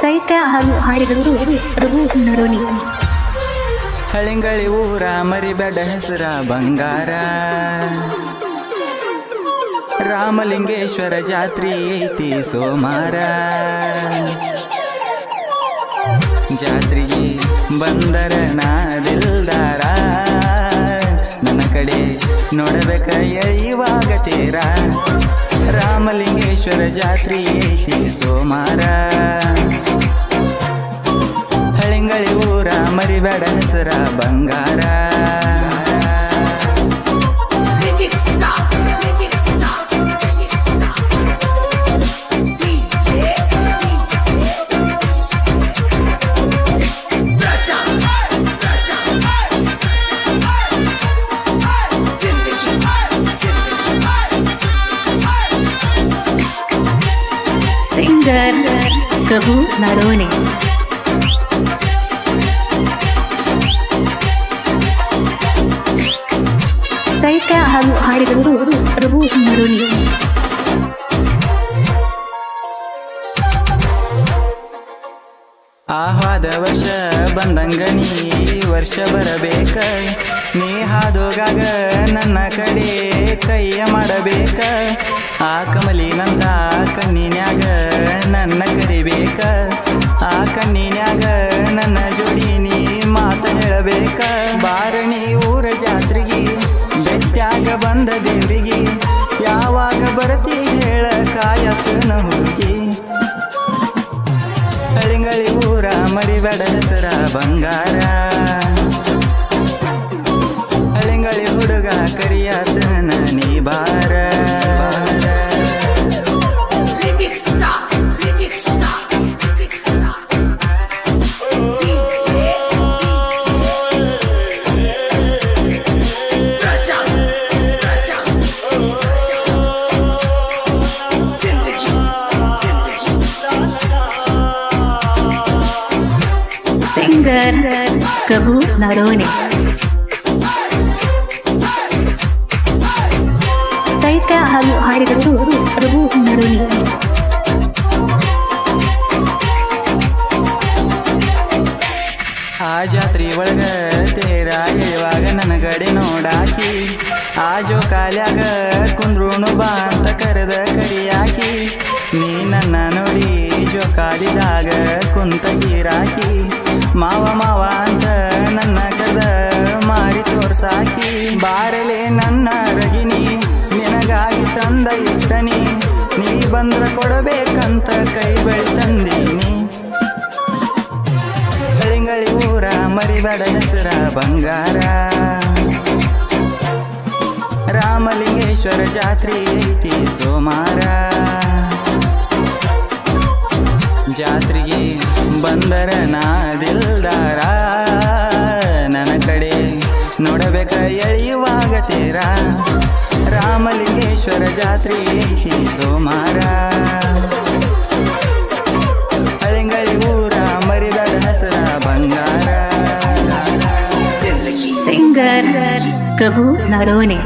ಸಾಹಿತ್ಯ ಹಾಗೂ ರಘು ನರೋನಿ. ಹಳಿಂಗಳಿ ಊರ ಮರಿಬೇಡ ಹೆಸರ ಬಂಗಾರ. ರಾಮಲಿಂಗೇಶ್ವರ ಜಾತ್ರಿ ಐತಿ ಸೋಮಾರ. ಜಾತ್ರೆಗೆ ಬಂದರ ನಾದಿಲ್ದಾರ ನನ್ನ ಕಡೆ ನೋಡಬೇಕ ಇವಾಗ ತೀರ. ರಾಮಲಿಂಗೇಶ್ವರ ಜಾತ್ರೆ ಐತಿ ಸೋಮಾರ. ಊರ ಮರಿಬೇಡ ಹೆಸರ ಬಂಗಾರ ಸಿಂಗರ್ ರಘು ನರೋನಿ ಸಾಹಿತ್ಯ ಹಾಡಿರುವುದು ಪ್ರಭು ನರೋನಿ ಆಹ್ವಾದ ವರ್ಷ ಬಂದಂಗ ನೀ ವರ್ಷ ಬರಬೇಕ. ನೀ ಹಾದೋಗಾಗ ನನ್ನ ಕಡೆ ಕೈಯ ಮಾಡಬೇಕ. ಆ ಕಮಲಿನಂತ ಕಣ್ಣಿನ್ಯಾಗ ನನ್ನ ಕರಿಬೇಕ. ಹಳಿಂಗಳಿ ಊರ ಮರಿಬೇಡ ಹೆಸರ ಬಂಗಾರ. ಹಳಿಂಗಳಿ ಹುಡುಗ ಕರಿಯಾತನ ನೀ ಬಾರ. ಸಿಂಗರ್ ಕಬು ನರೋನಿ ಸಾಹಿತ್ಯ ಹಾಗೂ ಹಾಡಿದವರು ಪ್ರಭು ನರೋನಿ ಆ ಜಾತ್ರಿ ಒಳಗ ತೇರ ಇವಾಗ ನನ್ನ ಕಡೆ ನೋಡಾಕಿ, ಆ ಜೋಕಾಲ್ಯಾಗ ಕುಂದ್ರುನು ಬಾ ಅಂತ ಕರೆದ ಕರಿಯಾಕಿ, ನೀ ನನ್ನ ನೋಡಿ ಜೋಕಾಲಿದಾಗ ಕುಂತ ಚೀರಾಕಿ ಮಾವ ಮಾವ ಅಂತ ನನ್ನ ಕದ ಮಾರಿ ತೋರ್ಸಾಕಿ. ಬಾರಲೆ ನನ್ನ ರಗಿನಿ, ನಿನಗಾಗಿ ತಂದ ಇಟ್ಟನಿ. ನೀ ಬಂದ್ರ ಕೊಡಬೇಕಂತ ಕೈ ಬಳಿ ತಂದೀನಿ. ಹಳಿಂಗಳಿ ಊರ ಮರಿಬೇಡ ಹೆಸರ ಬಂಗಾರ. ರಾಮಲಿಂಗೇಶ್ವರ ಜಾತ್ರೆ ಐತಿ ಸೋಮಾರ. ಜಾತ್ರೆಗೆ ಬಂದರ ನಾದಿಲ್ದಾರ ನನ್ನ ಕಡೆ ನೋಡಬೇಕ ಎಳೆಯುವಾಗ ತೀರ. ರಾಮಲಿಂಗೇಶ್ವರ ಜಾತ್ರೆ ಸೋಮಾರ. ಅಳಿಂಗಳಿ ಊರ ಮರಿಬೇಡ ಹೆಸರ ಬಂಗಾರ. ಸಿಂಗರ್, ಕಬು ನರೋನಿ